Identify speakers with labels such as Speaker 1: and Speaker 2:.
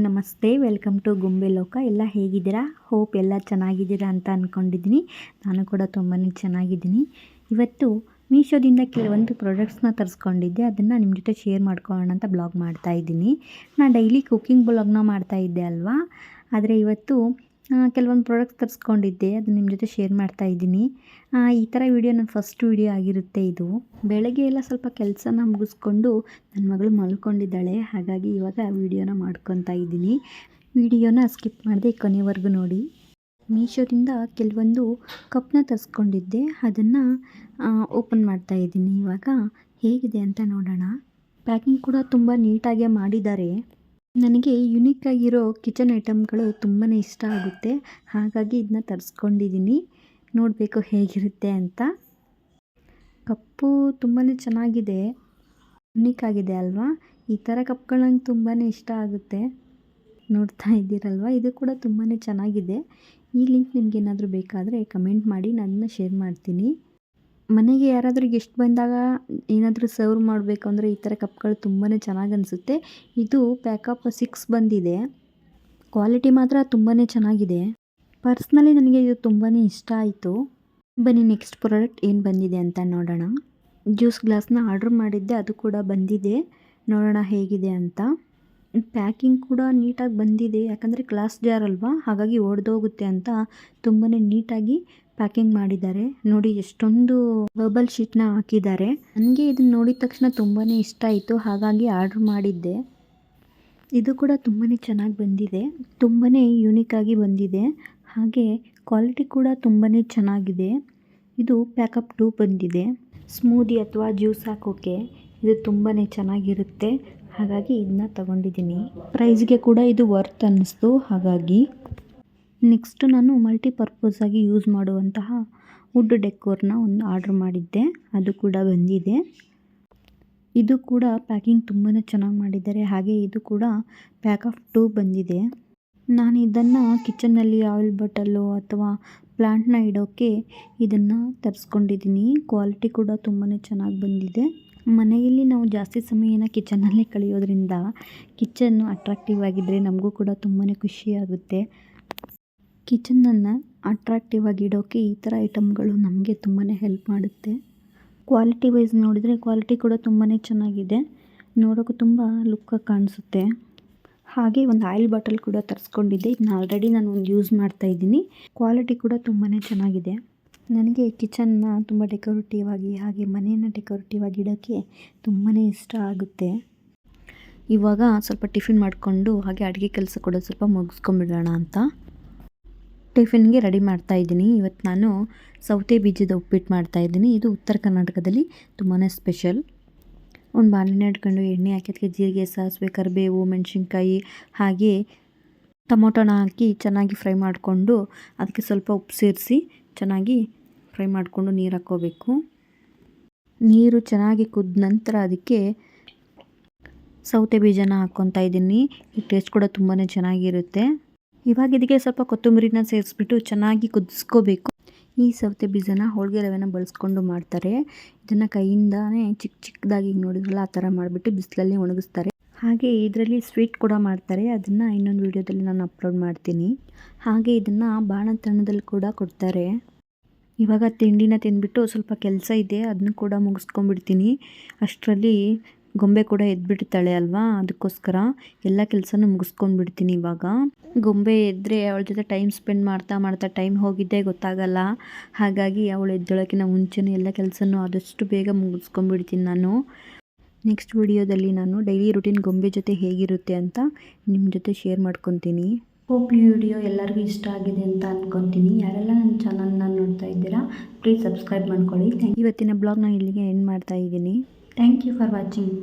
Speaker 1: ನಮಸ್ತೆ. Welcome to ಗೊಂಬೆ ಲೋಕ. ಎಲ್ಲ ಹೇಗಿದ್ದೀರಾ? ಹೋಪ್ ಎಲ್ಲ ಚೆನ್ನಾಗಿದ್ದೀರಾ ಅಂತ ಅಂದ್ಕೊಂಡಿದ್ದೀನಿ ನಾನು ಕೂಡ ತುಂಬಾ ಚೆನ್ನಾಗಿದ್ದೀನಿ. ಇವತ್ತು ಮೀಶೋದಿಂದ ಕೆಲವೊಂದು ಪ್ರಾಡಕ್ಟ್ಸ್ನ ತರಿಸ್ಕೊಂಡಿದ್ದೆ. ಅದನ್ನು ನಿಮ್ಮ ಜೊತೆ ಶೇರ್ ಮಾಡ್ಕೊಳ್ಳೋಣ ಅಂತ ಬ್ಲಾಗ್ ಮಾಡ್ತಾ ಇದ್ದೀನಿ. ನಾನು ಡೈಲಿ ಕುಕ್ಕಿಂಗ್ ಬ್ಲಾಗ್ನ ಮಾಡ್ತಾಯಿದ್ದೆ ಅಲ್ವಾ? ಆದರೆ ಇವತ್ತು ಕೆಲವೊಂದು ಪ್ರಾಡಕ್ಟ್ಸ್ ತರಿಸ್ಕೊಂಡಿದ್ದೆ ಅದು ನಿಮ್ಮ ಜೊತೆ ಶೇರ್ ಮಾಡ್ತಾ ಇದ್ದೀನಿ. ಈ ಥರ ವಿಡಿಯೋ ನನ್ನ ಫಸ್ಟ್ ವಿಡಿಯೋ ಆಗಿರುತ್ತೆ ಇದು. ಬೆಳಗ್ಗೆ ಎಲ್ಲ ಸ್ವಲ್ಪ ಕೆಲಸನ ಮುಗಿಸ್ಕೊಂಡು ನನ್ನ ಮಗಳು ಮಲ್ಕೊಂಡಿದ್ದಾಳೆ, ಹಾಗಾಗಿ ಇವಾಗ ವಿಡಿಯೋನ ಮಾಡ್ಕೊತಾ ಇದ್ದೀನಿ. ವಿಡಿಯೋನ ಸ್ಕಿಪ್ ಮಾಡದೆ ಕೊನೆವರೆಗೂ ನೋಡಿ. ಮೀಶೋದಿಂದ ಕೆಲವೊಂದು ಕಪ್ನ ತರಿಸ್ಕೊಂಡಿದ್ದೆ, ಅದನ್ನು ಓಪನ್ ಮಾಡ್ತಾ ಇದ್ದೀನಿ. ಇವಾಗ ಹೇಗಿದೆ ಅಂತ ನೋಡೋಣ. ಪ್ಯಾಕಿಂಗ್ ಕೂಡ ತುಂಬ ನೀಟಾಗೆ ಮಾಡಿದ್ದಾರೆ. ನನಗೆ ಯುನಿಕ್ ಆಗಿರೋ ಕಿಚನ್ ಐಟಮ್ಗಳು ತುಂಬಾ ಇಷ್ಟ ಆಗುತ್ತೆ. ಹಾಗಾಗಿ ಇದನ್ನ ತರಿಸ್ಕೊಂಡಿದ್ದೀನಿ ನೋಡಬೇಕು ಹೇಗಿರುತ್ತೆ ಅಂತ. ಕಪ್ಪು ತುಂಬಾ ಚೆನ್ನಾಗಿದೆ. ಯುನಿಕ್ ಆಗಿದೆ ಅಲ್ವಾ? ಈ ಥರ ಕಪ್ಗಳು ನಂಗೆ ತುಂಬಾ ಇಷ್ಟ ಆಗುತ್ತೆ. ನೋಡ್ತಾ ಇದ್ದೀರಲ್ವ? ಇದು ಕೂಡ ತುಂಬಾ ಚೆನ್ನಾಗಿದೆ. ಈ ಲಿಂಕ್ ನಿಮಗೇನಾದರೂ ಬೇಕಾದರೆ ಕಮೆಂಟ್ ಮಾಡಿ ನಾನು ಶೇರ್ ಮಾಡ್ತೀನಿ. ಮನೆಗೆ ಯಾರಾದರೂ ಗೆಸ್ಟ್ ಬಂದಾಗ ಏನಾದರೂ ಸರ್ವ್ ಮಾಡಬೇಕು ಅಂದರೆ ಈ ಥರ ಕಪ್ಗಳು ತುಂಬಾ ಚೆನ್ನಾಗಿ ಅನಿಸುತ್ತೆ. ಇದು ಪ್ಯಾಕಪ್ ಸಿಕ್ಸ್ ಬಂದಿದೆ. ಕ್ವಾಲಿಟಿ ಮಾತ್ರ ತುಂಬಾ ಚೆನ್ನಾಗಿದೆ. ಪರ್ಸ್ನಲಿ ನನಗೆ ಇದು ತುಂಬಾ ಇಷ್ಟ ಆಯಿತು. ಬನ್ನಿ ನೆಕ್ಸ್ಟ್ ಪ್ರಾಡಕ್ಟ್ ಏನು ಬಂದಿದೆ ಅಂತ ನೋಡೋಣ. ಜ್ಯೂಸ್ ಗ್ಲಾಸ್ನ ಆರ್ಡ್ರ್ ಮಾಡಿದ್ದೆ, ಅದು ಕೂಡ ಬಂದಿದೆ. ನೋಡೋಣ ಹೇಗಿದೆ ಅಂತ. ಪ್ಯಾಕಿಂಗ್ ಕೂಡ ನೀಟಾಗಿ ಬಂದಿದೆ. ಯಾಕಂದರೆ ಗ್ಲಾಸ್ ಜಾರ್ ಅಲ್ವಾ? ಹಾಗಾಗಿ ಒಡೆದೋಗುತ್ತೆ ಅಂತ ತುಂಬಾ ನೀಟಾಗಿ ಪ್ಯಾಕಿಂಗ್ ಮಾಡಿದ್ದಾರೆ. ನೋಡಿ, ಎಷ್ಟೊಂದು ಬರ್ಬಲ್ ಶೀಟ್ನ ಹಾಕಿದ್ದಾರೆ. ನನಗೆ ಇದನ್ನ ನೋಡಿದ ತಕ್ಷಣ ತುಂಬಾ ಇಷ್ಟ ಆಯಿತು. ಹಾಗಾಗಿ ಆರ್ಡ್ರ್ ಮಾಡಿದ್ದೆ. ಇದು ಕೂಡ ತುಂಬಾ ಚೆನ್ನಾಗಿ ಬಂದಿದೆ. ತುಂಬಾ ಯೂನಿಕ್ ಆಗಿ ಬಂದಿದೆ. ಹಾಗೆ ಕ್ವಾಲಿಟಿ ಕೂಡ ತುಂಬಾ ಚೆನ್ನಾಗಿದೆ. ಇದು ಪ್ಯಾಕಪ್ ಟೂ ಬಂದಿದೆ. ಸ್ಮೂದಿ ಅಥವಾ ಜ್ಯೂಸ್ ಹಾಕೋಕ್ಕೆ ಇದು ತುಂಬಾ ಚೆನ್ನಾಗಿರುತ್ತೆ. ಹಾಗಾಗಿ ಇದನ್ನ ತಗೊಂಡಿದ್ದೀನಿ. ಪ್ರೈಸ್ಗೆ ಕೂಡ ಇದು ವರ್ತ್ ಅನ್ನಿಸ್ತು. ಹಾಗಾಗಿ ನೆಕ್ಸ್ಟು ನಾನು ಮಲ್ಟಿಪರ್ಪಸ್ ಆಗಿ ಯೂಸ್ ಮಾಡುವಂತಹ ವುಡ್ ಡೆಕೋರ್ನ ಒಂದು ಆರ್ಡ್ರ್ ಮಾಡಿದ್ದೆ. ಅದು ಕೂಡ ಬಂದಿದೆ. ಇದು ಕೂಡ ಪ್ಯಾಕಿಂಗ್ ತುಂಬಾ ಚೆನ್ನಾಗಿ ಮಾಡಿದ್ದಾರೆ. ಹಾಗೆ ಇದು ಕೂಡ ಪ್ಯಾಕ್ ಆಫ್ ಟೂ ಬಂದಿದೆ. ನಾನು ಇದನ್ನು ಕಿಚನ್ನಲ್ಲಿ ಆಯಿಲ್ ಬಾಟಲ್ಲು ಅಥವಾ ಪ್ಲಾಂಟ್ನ ಇಡೋಕ್ಕೆ ಇದನ್ನು ತರಿಸ್ಕೊಂಡಿದ್ದೀನಿ. ಕ್ವಾಲಿಟಿ ಕೂಡ ತುಂಬಾ ಚೆನ್ನಾಗಿ ಬಂದಿದೆ. ಮನೆಯಲ್ಲಿ ನಾವು ಜಾಸ್ತಿ ಸಮಯನ ಕಿಚನಲ್ಲೇ ಕಳೆಯೋದ್ರಿಂದ ಕಿಚನ್ನು ಅಟ್ರಾಕ್ಟಿವ್ ಆಗಿದ್ದರೆ ನಮಗೂ ಕೂಡ ತುಂಬಾ ಖುಷಿಯಾಗುತ್ತೆ. ಕಿಚನನ್ನು ಅಟ್ರಾಕ್ಟಿವ್ ಆಗಿ ಇಡೋಕ್ಕೆ ಈ ಥರ ಐಟಮ್ಗಳು ನಮಗೆ ತುಂಬಾ ಹೆಲ್ಪ್ ಮಾಡುತ್ತೆ. ಕ್ವಾಲಿಟಿ ವೈಸ್ ನೋಡಿದರೆ ಕ್ವಾಲಿಟಿ ಕೂಡ ತುಂಬಾ ಚೆನ್ನಾಗಿದೆ. ನೋಡೋಕ್ಕೂ ತುಂಬ ಲುಕ್ಕಾಗಿ ಕಾಣಿಸುತ್ತೆ. ಹಾಗೆ ಒಂದು ಆಯಿಲ್ ಬಾಟಲ್ ಕೂಡ ತರಿಸ್ಕೊಂಡಿದ್ದೆ. ಇದನ್ನ ಆಲ್ರೆಡಿ ನಾನು ಒಂದು ಯೂಸ್ ಮಾಡ್ತಾ ಇದ್ದೀನಿ. ಕ್ವಾಲಿಟಿ ಕೂಡ ತುಂಬಾ ಚೆನ್ನಾಗಿದೆ. ನನಗೆ ಕಿಚನ್ನ ತುಂಬ ಡೆಕೋರೇಟಿವ್ ಆಗಿ ಹಾಗೆ ಮನೆಯನ್ನು ಡೆಕೋರೇಟಿವ್ ಆಗಿ ಇಡೋಕ್ಕೆ ತುಂಬಾ ಇಷ್ಟ ಆಗುತ್ತೆ. ಇವಾಗ ಸ್ವಲ್ಪ ಟಿಫಿನ್ ಮಾಡಿಕೊಂಡು ಹಾಗೆ ಅಡುಗೆ ಕೆಲಸ ಕೂಡ ಸ್ವಲ್ಪ ಮುಗಿಸ್ಕೊಂಬಿಡೋಣ ಅಂತ. ಟಿಫಿನ್ಗೆ ರೆಡಿ ಮಾಡ್ತಾ ಇದ್ದೀನಿ. ಇವತ್ತು ನಾನು ಸೌತೆ ಬೀಜದ ಉಪ್ಪಿಟ್ಟು ಮಾಡ್ತಾ ಇದ್ದೀನಿ. ಇದು ಉತ್ತರ ಕರ್ನಾಟಕದಲ್ಲಿ ತುಂಬಾ ಸ್ಪೆಷಲ್. ಒಂದು ಬಾಣಲೆ ಹಿಡ್ಕೊಂಡು ಎಣ್ಣೆ ಹಾಕಿ, ಅದಕ್ಕೆ ಜೀರಿಗೆ, ಸಾಸಿವೆ, ಕರಿಬೇವು, ಮೆಣಸಿನ್ಕಾಯಿ ಹಾಗೆ ಟೊಮೊಟೊನ ಹಾಕಿ ಚೆನ್ನಾಗಿ ಫ್ರೈ ಮಾಡಿಕೊಂಡು ಅದಕ್ಕೆ ಸ್ವಲ್ಪ ಉಪ್ಪು ಸೇರಿಸಿ ಚೆನ್ನಾಗಿ ಫ್ರೈ ಮಾಡಿಕೊಂಡು ನೀರು ಹಾಕ್ಕೋಬೇಕು. ನೀರು ಚೆನ್ನಾಗಿ ಕುದ್ದ ನಂತರ ಅದಕ್ಕೆ ಸೌತೆ ಬೀಜನ ಹಾಕ್ಕೊತಾ ಇದ್ದೀನಿ. ಈ ಟೇಸ್ಟ್ ಕೂಡ ತುಂಬಾ ಚೆನ್ನಾಗಿರುತ್ತೆ. ಇವಾಗ ಇದಕ್ಕೆ ಸ್ವಲ್ಪ ಕೊತ್ತಂಬರಿನ ಸೇರಿಸ್ಬಿಟ್ಟು ಚೆನ್ನಾಗಿ ಕುದಿಸ್ಕೋಬೇಕು. ಈ ಸೌತೆ ಬೀಜನ ಹೋಳಿಗೆ ರವೆನ ಬಳಸ್ಕೊಂಡು ಮಾಡ್ತಾರೆ. ಇದನ್ನು ಕೈಯಿಂದನೇ ಚಿಕ್ಕ ಚಿಕ್ಕದಾಗಿ ನೋಡಿದ್ರಲ್ಲ, ಆ ಥರ ಮಾಡಿಬಿಟ್ಟು ಬಿಸಿಲಲ್ಲಿ ಒಣಗಿಸ್ತಾರೆ. ಹಾಗೆ ಇದರಲ್ಲಿ ಸ್ವೀಟ್ ಕೂಡ ಮಾಡ್ತಾರೆ. ಅದನ್ನು ಇನ್ನೊಂದು ವೀಡಿಯೋದಲ್ಲಿ ನಾನು ಅಪ್ಲೋಡ್ ಮಾಡ್ತೀನಿ. ಹಾಗೆ ಇದನ್ನು ಬಾಣತನದಲ್ಲಿ ಕೂಡ ಕೊಡ್ತಾರೆ. ಇವಾಗ ತಿಂಡಿನ ತಿಂದ್ಬಿಟ್ಟು ಸ್ವಲ್ಪ ಕೆಲಸ ಇದೆ. ಅದನ್ನು ಕೂಡ ಮುಗಿಸ್ಕೊಂಡ್ಬಿಡ್ತೀನಿ. ಅಷ್ಟರಲ್ಲಿ ಗೊಂಬೆ ಕೂಡ ಎದ್ಬಿಡ್ತಾಳೆ ಅಲ್ವಾ? ಅದಕ್ಕೋಸ್ಕರ ಎಲ್ಲ ಕೆಲಸನೂ ಮುಗಿಸ್ಕೊಂಡ್ಬಿಡ್ತೀನಿ ಇವಾಗ. ಗೊಂಬೆ ಎದ್ದರೆ ಅವಳ ಜೊತೆ ಟೈಮ್ ಸ್ಪೆಂಡ್ ಮಾಡ್ತಾ ಮಾಡ್ತಾ ಟೈಮ್ ಹೋಗಿದ್ದೇ ಗೊತ್ತಾಗಲ್ಲ. ಹಾಗಾಗಿ ಅವಳು ಎದ್ದೊಳಕಿನ ಮುಂಚೆನೇ ಎಲ್ಲ ಕೆಲಸನೂ ಆದಷ್ಟು ಬೇಗ ಮುಗಿಸ್ಕೊಂಡ್ಬಿಡ್ತೀನಿ ನಾನು. ನೆಕ್ಸ್ಟ್ ವಿಡಿಯೋದಲ್ಲಿ ನಾನು ಡೈಲಿ ರುಟೀನ್ ಗೊಂಬೆ ಜೊತೆ ಹೇಗಿರುತ್ತೆ ಅಂತ ನಿಮ್ಮ ಜೊತೆ ಶೇರ್ ಮಾಡ್ಕೊತೀನಿ. ಹೋಪ್ ಈ ವಿಡಿಯೋ ಎಲ್ಲರಿಗೂ ಇಷ್ಟ ಆಗಿದೆ ಅಂತ ಅಂದ್ಕೊತೀನಿ ಯಾರೆಲ್ಲ ನನ್ನ ಚಾನಲ್ನ ನೋಡ್ತಾ ಇದ್ದೀರಾ ಪ್ಲೀಸ್ ಸಬ್ಸ್ಕ್ರೈಬ್ ಮಾಡ್ಕೊಳ್ಳಿ. ಇವತ್ತಿನ ಬ್ಲಾಗ್ ನಾನು ಇಲ್ಲಿಗೆ ಎಂಡ್ ಮಾಡ್ತಾ ಇದ್ದೀನಿ. Thank you for watching